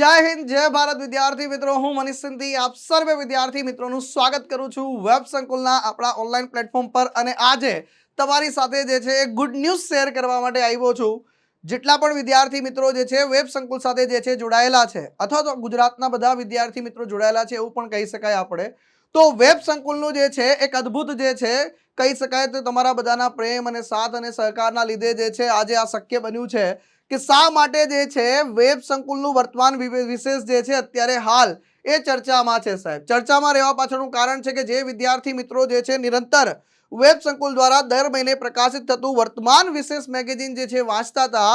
જય હિન્દ, જય ભારત વિદ્યાર્થી મિત્રો. હું મનીષ સિંધી, આપ સર્વે વિદ્યાર્થી મિત્રોનું સ્વાગત કરું છું વેબ સંકુલના આપણા ઓનલાઈન પ્લેટફોર્મ પર. અને આજે તમારી સાથે જે છે ગુડ ન્યૂઝ શેર કરવા માટે આવ્યો છું. જેટલા પણ વિદ્યાર્થી મિત્રો જે છે વેબ સંકુલ સાથે જે છે જોડાયેલા છે, અથવા તો ગુજરાતના બધા વિદ્યાર્થી મિત્રો જોડાયેલા છે એવું પણ કહી શકાય આપણે. તો વેબ સંકુલનું જે છે એક અદ્ભુત જે છે, કહી શકાય તો તમારા બધાના પ્રેમ અને સાથ અને સહકારના લીધે જે છે આજે આ શક્ય બન્યું છે. કે શા માટે જે છે, વેબ સંકુલનું વર્તમાન વિશેષ જે છે, અત્યારે હાલ એ ચર્ચામાં છે સાહેબ. ચર્ચામાં રહેવા પાછળનું કારણ છે કે જે વિદ્યાર્થી મિત્રો જે છે, નિરંતર વેબ સંકુલ દ્વારા દર મહિને પ્રકાશિત થતું વર્તમાન વિશેષ મેગેઝિન જે છે, વાંચતા હતા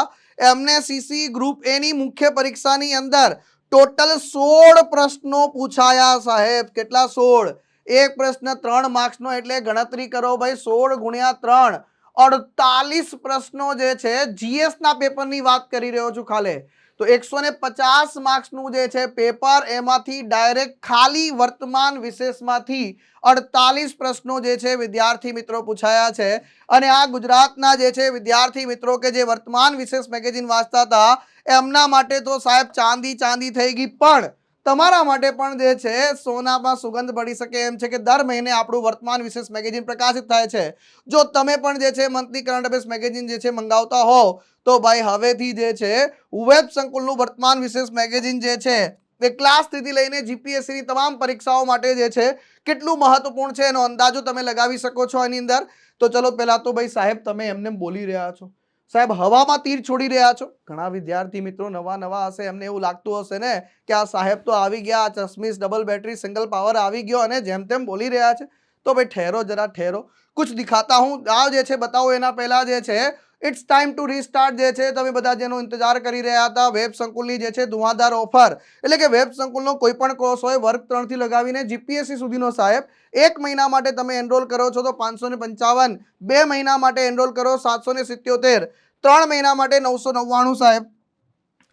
એમને સીસી ગ્રુપ એની મુખ્ય પરીક્ષાની અંદર ટોટલ સોળ પ્રશ્નો પૂછાયા સાહેબ. કેટલા સોળ? એક પ્રશ્ન ત્રણ માર્ક્સનો, એટલે ગણતરી કરો ભાઈ, સોળ ગુણ્યા ત્રણ. અડતાલીસ પ્રશ્નો જે છે જીએસ ના પેપરની વાત કરી રહ્યો છું ખાલી. તો એકસો ને પચાસ માર્ક્સનું જે છે પેપર એમાંથી ડાયરેક્ટ ખાલી વર્તમાન વિશેષમાંથી અડતાલીસ પ્રશ્નો જે છે વિદ્યાર્થી મિત્રો પૂછાયા છે. અને આ ગુજરાતના જે છે વિદ્યાર્થી મિત્રો કે જે વર્તમાન વિશેષ મેગેઝિન વાંચતા હતા, એમના માટે તો સાહેબ ચાંદી ચાંદી થઈ ગઈ પણ તમારા માટે પણ જે છે, સોનામાં સુગંધ પડી શકે એમ છે કે દર મહિને આપણું વર્તમાન વિશેષ મેગેઝિન પ્રકાશિત થાય છે. જો તમે પણ જે છે, મંથલી કરંટ અફેર્સ મેગેઝિન જે છે, મંગાવતા હોવ તો ભાઈ હવેથી જે છે, વેબ સંકુલનું વર્તમાન વિશેષ મેગેઝિન જે છે, એ ક્લાસથી લઈને જીપીએસસીની તમામ પરીક્ષાઓ માટે જે છે, કેટલું મહત્વપૂર્ણ છે, એનો અંદાજો તમે લગાવી શકો છો એની અંદર. તો ચલો પહેલાં તો ભાઈ સાહેબ, તમે એમને બોલી રહ્યા છો. સાહેબ, હવામાં તીર છોડી રહ્યા છો? ઘણા વિદ્યાર્થી મિત્રો નવા નવા હશે, એમને એવું લાગતું હશે ને કે આ સાહેબ તો આવી ગયા ચશ્મીસ ડબલ બેટરી સિંગલ પાવર આવી ગયો અને જેમ તેમ બોલી રહ્યા છે. તો ભાઈ ઠેરો જરા ઠેરો. કુછ દિખાતા હું? આ જે છે, બતાવો એના પહેલાં જે છે ઇટ્સ ટાઈમ ટુ રીસ્ટાર્ટ જે છે, તમે બધા જેનો ઇંતજાર કરી રહ્યા હતા, વેબ સંકુલની જે છે ધુઆધાર ઓફર એટલે કે વેબ સંકુલનો કોઈ પણ કોર્સ હોય, વર્ગ ત્રણથી લગાવીને જીપીએસસી સુધીનો સાહેબ, એક મહિના માટે તમે એનરોલ કરો છો તો પાંચસો ને પંચાવન, બે મહિના માટે એનરોલ કરો સાતસો સિત્યોતેર, ત્રણ મહિના માટે નવસો નવ્વાણું સાહેબ.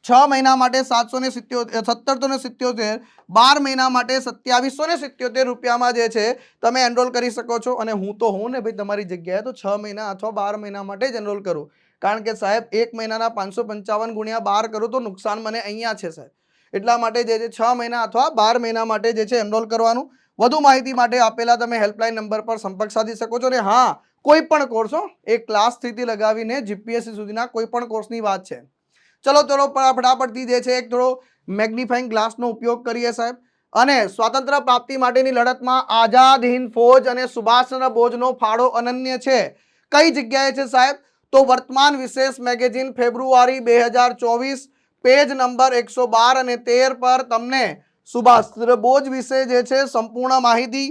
છ મહિના માટે સાતસો ને સિત્યોતેર સત્તરસો ને સિત્યોતેર, બાર મહિના માટે સત્યાવીસો ને સિત્યોતેર રૂપિયામાં જે છે, તમે એનરોલ કરી શકો છો. અને હું તો હોઉં ને ભાઈ તમારી જગ્યાએ, તો છ મહિના અથવા બાર મહિના માટે જ એનરોલ કરું. કારણ કે સાહેબ, એક મહિનાના પાંચસો પંચાવન ગુણ્યા બાર કરું તો નુકસાન મને અહીંયા છે, સાહેબ. એટલા માટે જે છે, છ મહિના અથવા બાર મહિના માટે જે છે એનરોલ કરવાનું. વધુ માહિતી માટે આપેલા તમે હેલ્પલાઇન નંબર પર સંપર્ક સાધી શકો છો. અને હા, કોઈ પણ કોર્સ હો, એ ક્લાસ સ્થિતિ લગાવીને જીપીએસસી સુધીના કોઈ પણ કોર્સની વાત છે. ચલો ચલો ફટાફટથી જે છે એક થોડો મેગ્નિફાઈંગ ગ્લાસનો ઉપયોગ કરીએ સાહેબ. અને સ્વાતંત્ર્ય પ્રાપ્તિ માટેની લડતમાં આઝાદ હિંદ ફોજ અને સુભાષચંદ્ર બોઝનો ફાળો અનન્ય છે. કઈ જગ્યાએ છે સાહેબ? તો વર્તમાન વિશેષ મેગેઝિન ફેબ્રુઆરી બે હજાર ચોવીસ, પેજ નંબર એકસો બાર અને તેર પર તમને સુભાષચંદ્ર બોઝ વિશે જે છે સંપૂર્ણ માહિતી.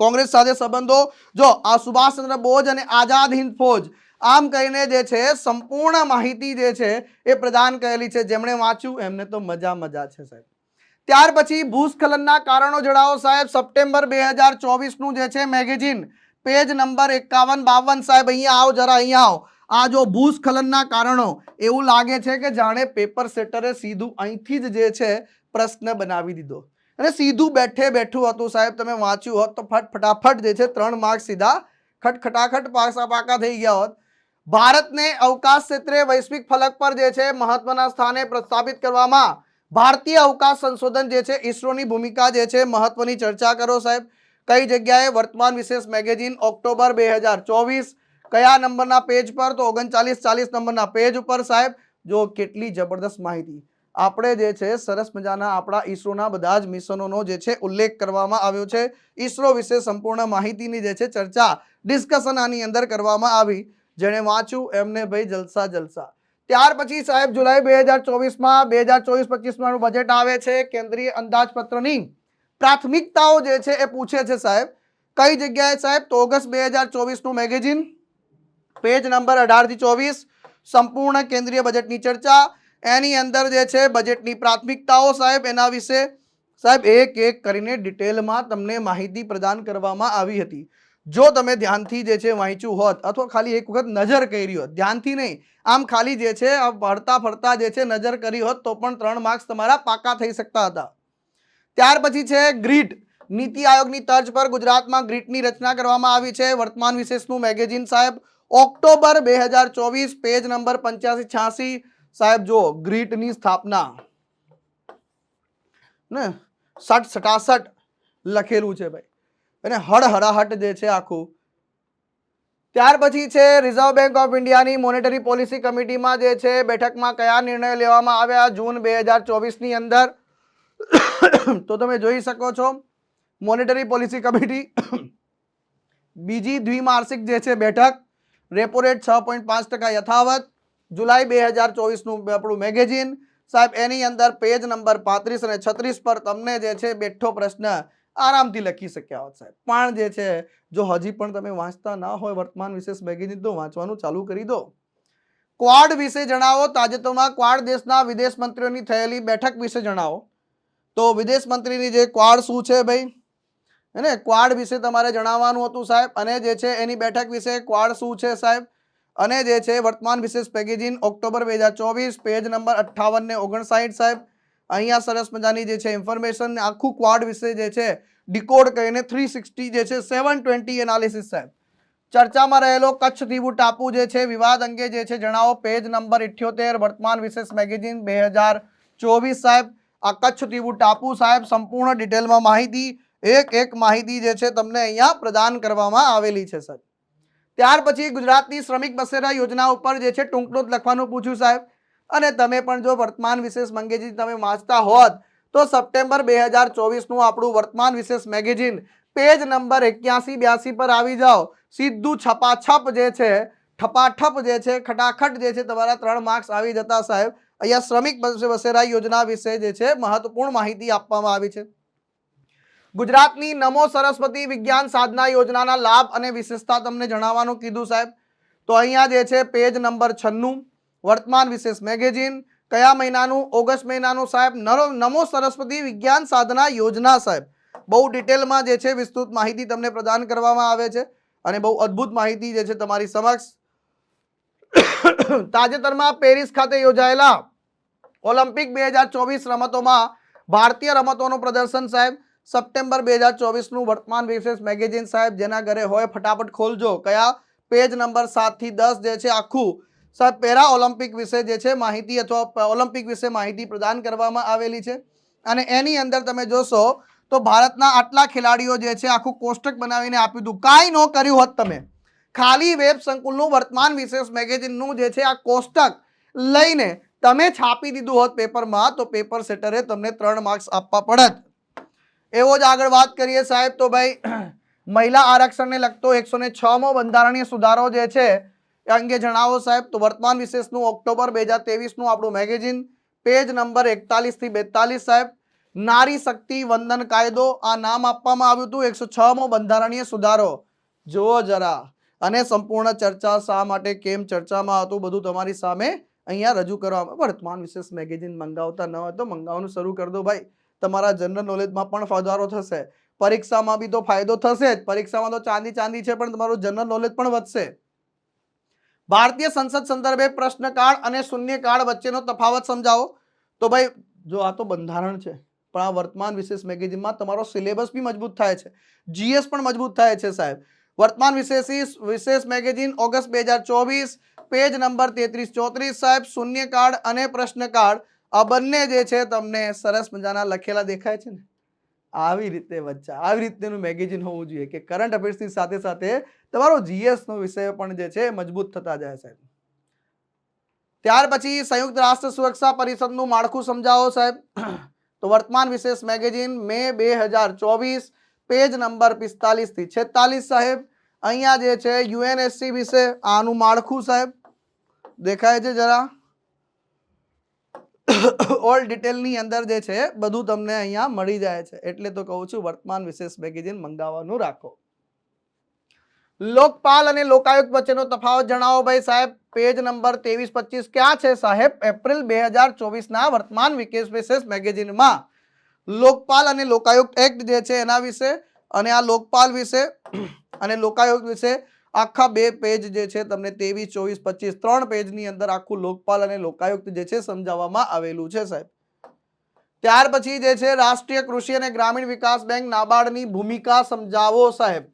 કોંગ્રેસ સાથે સંબંધો. જો, આ સુભાષચંદ્ર બોઝ અને આઝાદ હિંદ ફૌજ આમ કહીને જે છે, સંપૂર્ણ માહિતી જે છે, એ પ્રદાન કરેલી છે. જેમણે વાંચ્યું, એમને તો મજા મજા છે સાહેબ. ત્યાર પછી ભૂસ્ખલનના કારણો જણાવો સાહેબ. સપ્ટેમ્બર બે હજાર ચોવીસનું જે છે મેગેઝિન, પેજ નંબર એકાવન બાવન સાહેબ, અહીંયા આવો, જરા અહીંયા આવો. આ જો ભૂસ્ખલનના કારણો, એવું લાગે છે કે જાણે પેપર સેટરે સીધું અહીંથી જ જે છે, પ્રશ્ન બનાવી દીધો. અને સીધું બેઠે બેઠું હતું સાહેબ. તમે વાંચ્યું હોત તો ફટ ફટાફટ જે છે, ત્રણ માર્ક સીધા ખટખટાખટ પાસા પાકા થઈ ગયા હોત. ભારતને અવકાશ ક્ષેત્રે વૈશ્વિક ફલક પર જે છે મહત્વના સ્થાને પ્રસ્થાપિત કરવામાં ભારતીય અવકાશ સંશોધન જે છે ઈસરોની ભૂમિકા જે છે મહત્વની ચર્ચા કરો સાહેબ. કઈ જગ્યાએ વર્તમાન વિશેષ મેગેઝિન ઓક્ટોબર બે કયા નંબરના પેજ પર? તો ઓગણચાલીસ ચાલીસ નંબરના પેજ ઉપર સાહેબ. જો કેટલી જબરદસ્ત માહિતી. આપણે જે છે સરસ મજાના આપણા ઈસરોના બધા જ મિશનોનો જે છે ઉલ્લેખ કરવામાં આવ્યો છે. ઈસરો વિશે સંપૂર્ણ માહિતીની જે છે ચર્ચા ડિસ્કશન આની અંદર કરવામાં આવી. જેણે વાંચ્યું એમને ભાઈ જલસા જલસા. ત્યાર પછી સાહેબ જુલાઈ બે હજાર ચોવીસમાં, બે હજાર ચોવીસ પચીસમાં બજેટ આવે છે કેન્દ્રીય અંદાજપત્રની. પ્રાથમિકતાઓ જે છે એ પૂછે છે સાહેબ. કઈ જગ્યાએ સાહેબ? તો ઓગસ્ટ બે હજાર ચોવીસનું મેગેઝિન. પેજ નંબર અઢારથી ચોવીસ. સંપૂર્ણ કેન્દ્રીય બજેટની ચર્ચા. એની અંદર જે છે બજેટની પ્રાથમિકતાઓ સાહેબ એના વિશે. સાહેબ એક એક કરીને ડિટેલમાં તમને માહિતી પ્રદાન કરવામાં આવી હતી. જો તમે ધ્યાનથી જે છે વાંચ્યું હોત અથવા ખાલી એક વખત નજર કરી હોત, ધ્યાનથી નહીં, આમ ખાલી જે છે ફરતા ફરતા જે છે નજર કરી હોત તો પણ ત્રણ માર્ક્સ તમારા પાકા થઈ શકતા હતા. ત્યાર પછી છે ગ્રીટ. નીતિ આયોગની તર્જ પર ગુજરાતમાં ગ્રીટની રચના કરવામાં આવી છે. વર્તમાન વિશેષનું મેગેઝિન સાહેબ, ઓક્ટોબર બે હજાર ચોવીસ, પેજ નંબર પંચ્યાસી છ્યાસી. સાહેબ જો ગ્રીટની સ્થાપના. ને, સઠ સટાસટ લખેલું છે ભાઈ. અને હડહડાહટ જે છે આખું. ત્યાર પછી છે રિઝર્વ બેંક ઓફ ઇન્ડિયાની મોનેટરી પોલિસી કમિટીમાં જે છે બેઠકમાં કયા નિર્ણય લેવામાં આવ્યા જૂન બે હજાર ચોવીસની અંદર? તો તમે જોઈ શકો છો મોનેટરી પોલિસી કમિટી બીજી દ્વિમાસિક જે છે બેઠક રેપો રેટ છ પોઈન્ટ પાંચ ટકા યથાવત, જુલાઈ બે હજાર ચોવીસનું આપણું મેગેઝિન સાહેબ, એની અંદર પેજ નંબર પાંત્રીસ અને છત્રીસ પર તમને જે છે બેઠો પ્રશ્ન આરામથી લખી શક્યા હોત સાહેબ. પણ જે છે, જો હજી પણ તમે વાંચતા ના હોય, વર્તમાન વિશેષ મેગેઝિન તો વાંચવાનું ચાલુ કરી દો. ક્વાડ વિશે જણાવો, તાજેતરમાં ક્વાડ દેશના વિદેશ મંત્રીઓની થયેલી બેઠક વિશે જણાવો. તો વિદેશ મંત્રીની જે ક્વાડ શું છે ભાઈ? હે ને ક્વાડ વિશે તમારે જણાવવાનું હતું સાહેબ. અને જે છે, એની બેઠક વિશે ક્વાડ શું છે સાહેબ? અને જે છે, વર્તમાન વિશેષ પેકેજિંગ ઓક્ટોબર બે હજાર ચોવીસ પેજ નંબર અઠ્ઠાવન ને ઓગણસાઠ સાહેબ. અહીંયા સરસ મજાની જે છે ઇન્ફોર્મેશન આખું ક્વાડ વિશે જે છે ડિકોડ કરીને થ્રી સિક્સટી જે છે સેવન ટ્વેન્ટી એનાલિસિસ સાહેબ ચર્ચામાં રહેલો કચ્છ દીવું ટાપુ જે છે, વિવાદ અંગે જે છે, જણાવો. પેજ નંબર ઇઠ્યોતેર, વર્તમાન વિશેષ મેગેઝિન બે હજાર ચોવીસ સાહેબ. આ કચ્છ દીવું ટાપુ સાહેબ, સંપૂર્ણ ડિટેલમાં માહિતી, એક એક માહિતી જે છે, તમને અહીંયા પ્રદાન કરવામાં આવેલી છે સાહેબ ત્યાર પછી ગુજરાતની શ્રમિક બસેરા યોજના ઉપર જે છે ટૂંકનોટ લખવાનું પૂછ્યું, સાહેબ. અને તમે પણ જો વર્તમાન વિશેષ મેગેઝિન તમે વાંચતા હોત, તો સપ્ટેમ્બર બે હજાર ચોવીસનું આપણું વર્તમાન વિશેષ મેગેઝિન પેજ નંબર એક્યાસી બ્યાસી પર આવી જાઓ. સીધું છપાછપ જે છે, ઠપાઠપ જે છે, ખટાખટ જે છે, તમારા ત્રણ માર્ક્સ આવી જતા સાહેબ. અહીંયા શ્રમિક વસેરા યોજના વિશે જે છે, મહત્વપૂર્ણ માહિતી આપવામાં આવી છે. ગુજરાતની નમો સરસ્વતી વિજ્ઞાન સાધના યોજનાના લાભ અને વિશેષતા તમને જણાવવાનું કીધું સાહેબ. તો અહીંયા જે છે, પેજ નંબર છન્નું. વર્તમાન વિશેષ મેગેઝિન, કયા મહિનાનું, ઓગસ્ટ મહિનાનું સાહેબ, નરો- નમો સરસ્વતી વિજ્ઞાન સાધના યોજના સાહેબ. બહુ ડિટેલમાં જે છે વિસ્તૃત માહિતી તમને પ્રદાન કરવામાં આવે છે અને બહુ અદ્ભુત માહિતી જે છે તમારી સમક્ષ તાજેતરમાં પેરિસ ખાતે યોજાયેલા ઓલિમ્પિક બે હજાર ચોવીસ રમતોમાં ભારતીય રમતોનું પ્રદર્શન સાહેબ. સપ્ટેમ્બર બે હજાર ચોવીસનું વર્તમાન વિશેષ મેગેઝિન સાહેબ, જેના ઘરે હોય ફટાફટ ખોલજો. કયા? પેજ નંબર સાતથી દસ જે છે આખું સાહેબ પેરા ઓલિમ્પિક વિશે જે છે માહિતી અથવા ઓલિમ્પિક વિશે માહિતી પ્રદાન કરવામાં આવેલી છે. અને એની અંદર તમે જોશો તો ભારતના આટલા ખેલાડીઓ જે છે આખું કોષ્ટક બનાવીને આપ્યું હતું. કાંઈ ન કર્યું હોત તમે. ખાલી વેબ સંકુલનું વર્તમાન વિશેષ મેગેઝિનનું જે છે આ કોષ્ટક લઈને તમે છાપી દીધું હોત પેપરમાં, તો પેપર સેટરે તમને ત્રણ માર્ક્સ આપવા પડત. એવો જ આગળ વાત કરીએ સાહેબ, તો ભાઈ, મહિલા આરક્ષણને લગતો એકસો ને છમો બંધારણીય સુધારો જે છે એ અંગે જણાવો સાહેબ, તો વર્તમાન વિશેષનું ઓક્ટોબર બે હજાર તેવીસનું આપણું મેગેઝિન, પેજ નંબર એકતાલીસથી બેતાલીસ સાહેબ. નારી શક્તિ વંદન કાયદો, આ નામ આપવામાં આવ્યું હતું, એકસો છમો બંધારણીય સુધારો. જુઓ જરા, અને સંપૂર્ણ ચર્ચા શા માટે, કેમ ચર્ચામાં હતું, બધું તમારી સામે અહીંયા રજૂ કરવામાં. વર્તમાન વિશેષ મેગેઝિન મંગાવતા ન હોય તો મંગાવવાનું શરૂ કરી દો ભાઈ. તમારા જનરલ નોલેજમાં પણ ફાયદારો થશે. પરીક્ષામાં બી તો ફાયદો થશે જ. પરીક્ષામાં તો ચાંદી ચાંદી છે, પણ તમારું જનરલ નોલેજ પણ વધશે. ભારતીય સંસદ સંદર્ભે પ્રશ્નકાળ અને શૂન્યકાળ વચ્ચેનો તફાવત સમજાવો. તો ભાઈ, જો આ તો બંધારણ છે, પણ આ વર્તમાન વિશેષ મેગેઝિનમાં તમારો સિલેબસ બી મજબૂત થાય છે. જીએસ પણ મજબૂત થાય છે સાહેબ. વર્તમાન વિશેષ વિશેષ મેગેઝિન ઓગસ્ટ બે હજાર ચોવીસ, પેજ નંબર તેત્રીસ ચોત્રીસ સાહેબ, શૂન્યકાળ અને પ્રશ્નકાળ. આ બંને જે છે તમને સરસ મજાના લખેલા દેખાય છે ને? આવી રીતે વચ્ચે, આવી રીતનું મેગેઝિન હોવું જોઈએ કે કરંટ અફેર્સની સાથે સાથે તમારો જીએસનો વિષય પણ જે છે મજબૂત થતા જાય સાહેબ. ત્યાર પછી સંયુક્ત રાષ્ટ્ર સુરક્ષા પરિષદનું માળખું સમજાવો સાહેબ. તો વર્તમાન વિશેષ મેગેઝિન મે બે હજાર ચોવીસ, પેજ નંબર પિસ્તાલીસથી છેતાલીસ સાહેબ. અહીંયા જે છે યુએનએસસી વિશે આનું માળખું સાહેબ. દેખાય છે જરા? ઓલ ડિટેલની અંદર જે છે બધું તમને અહીંયા મળી જાય છે. એટલે તો કહું છું વર્તમાન વિશેષ મેગેઝિન મંગાવવાનું રાખો. લોકપાલ અને લોકાયુક્ત વચ્ચેનો તફાવત જણાવો ભાઈ સાહેબ. પેજ નંબર ત્રેવીસ પચીસ ક્યાં છે સાહેબ? એપ્રિલ બે હજાર ચોવીસના વર્તમાન વિકેશ વિશેષ મેગેઝિનમાં. લોકપાલ અને લોકાયુક્ત એક્ટ જે છે એના વિશે અને આ લોકપાલ વિશે અને લોકાયુક્ત વિશે આખા બે પેજ જે છે તમને ત્રેવીસ, ચોવીસ, પચીસ ત્રણ પેજની અંદર આખું લોકપાલ અને લોકાયુક્ત જે છે સમજાવવામાં આવેલું છે સાહેબ. ત્યાર પછી જે છે રાષ્ટ્રીય કૃષિ અને ગ્રામીણ વિકાસ બેંક નાબાર્ડની ભૂમિકા સમજાવો સાહેબ.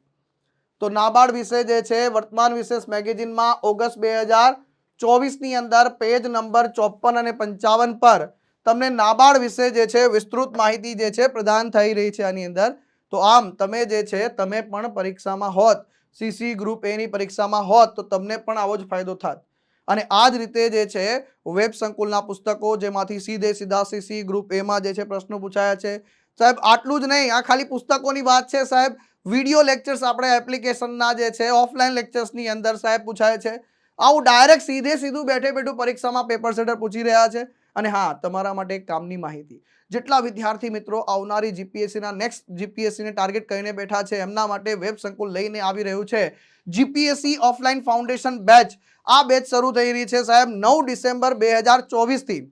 તો નાબાર્ડ વિશે જે છે, વર્તમાન વિશેષ મેગેઝિનમાં ઓગસ્ટ બે હજાર ચોવીસની અંદર પેજ નંબર ચોપન અને પંચાવન પર તમને નાબાર્ડ વિશે જે છે, વિસ્તૃત માહિતી જે છે, પ્રદાન થઈ રહી છે આની અંદર. તો આમ, તમે જે છે, તમે પણ પરીક્ષામાં હોત સીસી ગ્રુપ એની પરીક્ષામાં હોત, તો તમને પણ આવો જ ફાયદો થાત. અને આ જ રીતે જે છે, વેબ સંકુલના પુસ્તકો જેમાંથી સીધે સીધા સીસી ગ્રુપ એમાં જે છે, પ્રશ્નો પૂછાયા છે. સાહેબ, આટલું જ નહીં, આ ખાલી પુસ્તકોની વાત છે સાહેબ. વીડિયો લેક્ચર્સ આપણે એપ્લિકેશનના જે છે, ઓફલાઈન લેક્ચર્સની અંદર સાહેબ પૂછાય છે. આવું ડાયરેક્ટ સીધે સીધું બેઠે બેઠું પરીક્ષામાં પેપર સેટર પૂછી રહ્યા છે. અને હા, તમારા માટે એક કામની માહિતી. જેટલા વિદ્યાર્થી મિત્રો આવનારી જીપીએસસીના નેક્સ્ટ જીપીએસસીને ટાર્ગેટ કરીને બેઠા છે, એમના માટે વેબ સંકુલ લઈને આવી રહ્યું છે. જીપીએસસી ઓફલાઈન ફાઉન્ડેશન બેચ આ બેચ શરૂ થઈ રહી છે સાહેબ નવ ડિસેમ્બર બે હજાર ચોવીસથી.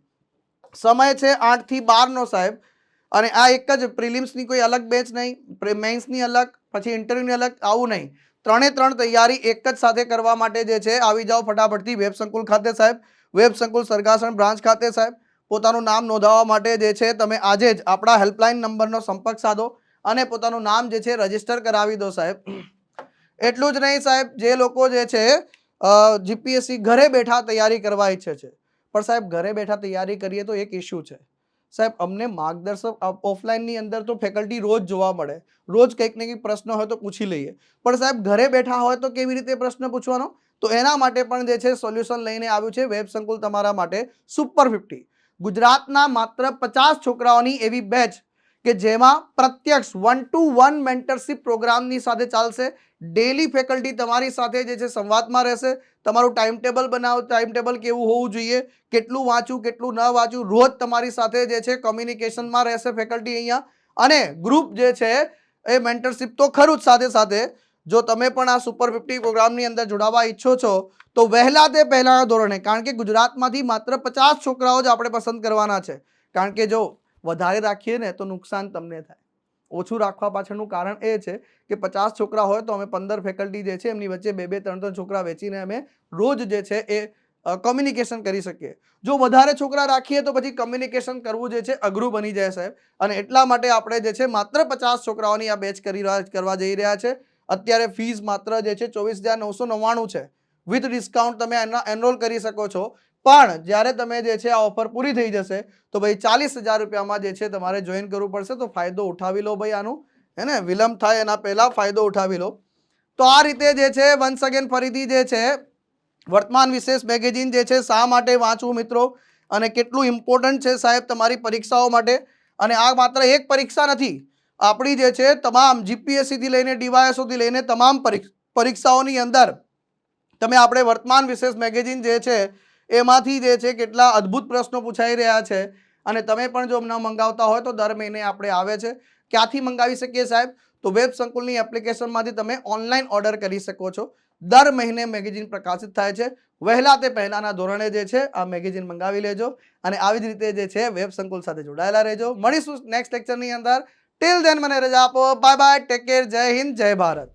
સમય છે આઠથી બારનો સાહેબ. અને આ એક જ પ્રિલિમ્સની કોઈ અલગ બેચ નહીં મેન્સની અલગ. પછી ઇન્ટરવ્યૂની અલગ આવું નહીં. ત્રણે ત્રણ તૈયારી એક જ સાથે કરવા માટે જે છે, આવી જાઓ ફટાફટથી વેબ સંકુલ ખાતે સાહેબ. વેબ સંકુલ સરગાસણ બ્રાન્ચ ખાતે સાહેબ. પોતાનું નામ નોંધાવવા માટે જે છે, તમે આજે જ આપણા હેલ્પલાઇન નંબરનો સંપર્ક સાધો અને પોતાનું નામ જે છે રજિસ્ટર કરાવી દો સાહેબ. એટલું જ નહીં સાહેબ, જે લોકો જે છે જીપીએસસી ઘરે બેઠા તૈયારી કરવા ઈચ્છે છે. પણ સાહેબ, ઘરે બેઠા તૈયારી કરીએ તો એક ઇસ્યુ છે. સાહેબ, અમને માર્ગદર્શક ઓફલાઈનની અંદર તો ફેકલ્ટી રોજ જોવા મળે. રોજ કંઈક ને કંઈક પ્રશ્ન હોય તો પૂછી લઈએ. પણ સાહેબ, ઘરે બેઠા હોય તો કેવી રીતે પ્રશ્ન પૂછવાનો? તો એના માટે પણ જે છે સોલ્યુશન લઈને આવ્યું છે વેબ સંકુલ તમારા માટે સુપર ફિફ્ટી ગુજરાતના માત્ર પચાસ છોકરાઓની એવી બેચ કે જેમાં પ્રત્યક્ષ વન ટુ વન મેન્ટરશિપ પ્રોગ્રામની સાથે ચાલશે. ડેલી ફેકલ્ટી તમારી સાથે જે છે સંવાદમાં રહેશે. તમારું ટાઈમ ટેબલ બનાવો ટાઈમ ટેબલ કેવું હોવું જોઈએ, કેટલું વાંચવું, કેટલું ન વાંચવું, રોજ તમારી સાથે જે છે કોમ્યુનિકેશનમાં રહેશે ફેકલ્ટી અહીંયા. અને ગ્રુપ જે છે એ મેન્ટરશિપ તો ખરું જ સાથે સાથે. જો તમે પણ આ સુપર ફિફ્ટી પ્રોગ્રામની અંદર જોડાવા ઈચ્છો છો, તો વહેલા તે પહેલાના ધોરણે, કારણ કે ગુજરાતમાંથી માત્ર પચાસ છોકરાઓ જ આપણે પસંદ કરવાના છે. કારણ કે જો વધારે રાખીએ ને તો નુકસાન તમને થાય. ઓછું રાખવા પાછળનું કારણ એ છે કે પચાસ છોકરા હોય તો અમે પંદર ફેકલ્ટી જે છે એમની વચ્ચે બે બે, ત્રણ ત્રણ છોકરા વેચીને અમે રોજ જે છે એ કોમ્યુનિકેશન કરી શકીએ. જો વધારે છોકરા રાખીએ તો પછી કમ્યુનિકેશન કરવું જે છે અઘરું બની જાય સાહેબ. અને એટલા માટે આપણે જે છે માત્ર પચાસ છોકરાઓની આ બેચ કરી કરવા જઈ રહ્યા છે. અત્યારે ફીસ માત્ર જે છે ચોવીસ હજાર નવસો નવ્વાણું છે. વિથ ડિસ્કાઉન્ટ તમે એના એનરોલ કરી શકો છો. પણ જ્યારે તમે જે છે આ ઓફર પૂરી થઈ જશે, તો ભાઈ ચાલીસ હજાર રૂપિયામાં જે છે તમારે જોઈન કરવું પડશે, તો ફાયદો ઉઠાવી લો ભાઈ આનું. હે ને? વિલંબ થાય એના પહેલાં ફાયદો ઉઠાવી લો. તો આ રીતે જે છે વન્સ અગેન ફરીથી જે છે, વર્તમાન વિશેષ મેગેઝિન જે છે, શા માટે વાંચવું મિત્રો? અને કેટલું ઇમ્પોર્ટન્ટ છે સાહેબ તમારી પરીક્ષાઓ માટે? અને આ માત્ર એક પરીક્ષા નથી, આપણી જે છે તમામ જીપીએસસીથી લઈને ડીવાયએસઓથી લઈને તમામ પરીક્ષ- પરીક્ષાઓની અંદર તમે આપણે વર્તમાન વિશેષ મેગેઝિન જે છે એમાંથી જે છે કેટલા અદ્ભુત પ્રશ્નો પૂછાઈ રહ્યા છે. અને તમે પણ જો ન મંગાવતા હોય તો દર મહિને આપણે આવે છે. ક્યાંથી મંગાવી શકીએ સાહેબ? તો વેબ સંકુલની એપ્લિકેશનમાંથી તમે ઓનલાઈન ઓર્ડર કરી શકો છો. દર મહિને મેગેઝિન પ્રકાશિત થાય છે. વહેલા તે પહેલાના ધોરણે જે છે આ મેગેઝિન મંગાવી લેજો. અને આવી જ રીતે જે છે વેબ સંકુલ સાથે જોડાયેલા રહેજો. મળીશું નેક્સ્ટ લેક્ચરની અંદર. ટિલ દેન મને રજા આપો. બાય બાય ટેક કેર જય હિન્દ. જય ભારત.